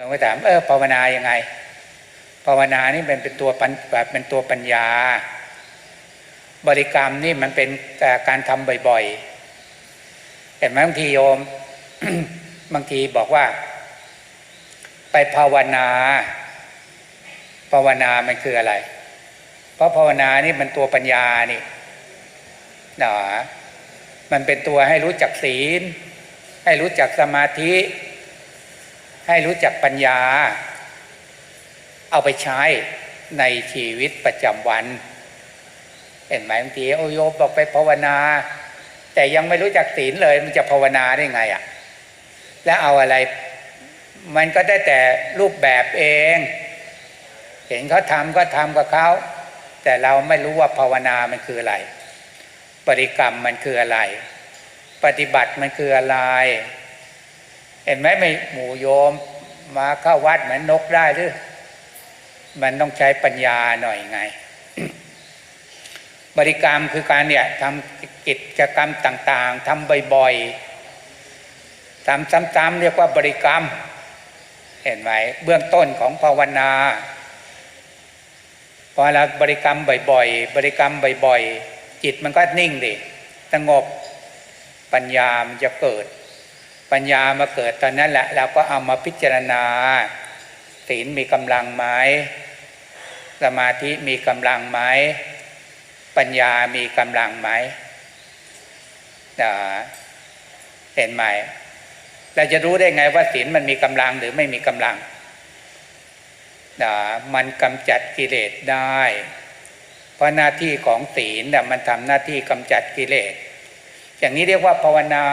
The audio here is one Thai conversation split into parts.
เราก็ถามเออภาวนายังไง ภาวนานี่เป็นเป็นตัวปัญแบบเป็นตัวปัญญา บริกรรมนี่มันเป็นการทำบ่อยๆเห็นไหมบางทีโยมบางทีบอกว่า ไปภาวนา ภาวนามันคืออะไร เพราะภาวนานี่มันตัวปัญญานี่หนามันเป็นตัวให้รู้จักศีล ให้รู้จักสมาธิ ให้รู้จักปัญญา เอาไปใช้ในชีวิตประจำวัน เห็นไหมบางทีโอโยมบอกไปภาวนา แต่ยังไม่รู้จักศีลเลย มันจะภาวนาได้ไงอะ่ะ แล้วเอาอะไร มันก็ได้แต่รูปแบบเอง เห็นเขาทำก็ทำกับเขาแต่เราไม่รู้ว่าภาวนามันคืออะไร ปริกรรมมันคืออะไร ปฏิบัติมันคืออะไร เห็นไหมไม่หมู่โยม มาเข้าวัดเหมือนนกได้หรือมันต้องใช้ปัญญาหน่อยไง บริกรรมคือการเนี่ยทำกิจกรรมต่างๆทำบ่อยๆทำซ้ำๆเรียกว่าบริกรรม เห็นไหมเบื้องต้นของภาวนาพอเราบริกรรมบ่อยๆ บริกรรมบ่อยๆ จิตมันก็นิ่งดิสงบปัญญามันจะเกิด ปัญญามาเกิดตอนนั้นแหละเราก็เอามาพิจารณาศีลมีกำลังไหมสมาธิมีกำลังไหมปัญญามีกำลังไหมเห็นไหมเราจะรู้ได้ไงว่าศีลมันมีกำลังหรือไม่มีกำลังมันกำจัดกิเลสได้ เพราะหน้าที่ของศีลน่ะมันทำหน้าที่กำจัดกิเลส อย่างนี้เรียกว่าภาวนา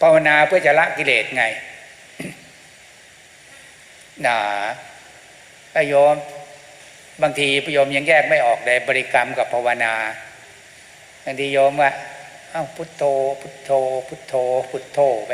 ภาวนาเพื่อจะละกิเลสไงนะพโยมบางทีพโยมยังแยกไม่ออกเลยบริกรรมกับภาวนาบางทีโยมว่าอ้าวพุทโธ พุทโธ พุทโธ พุทโธไป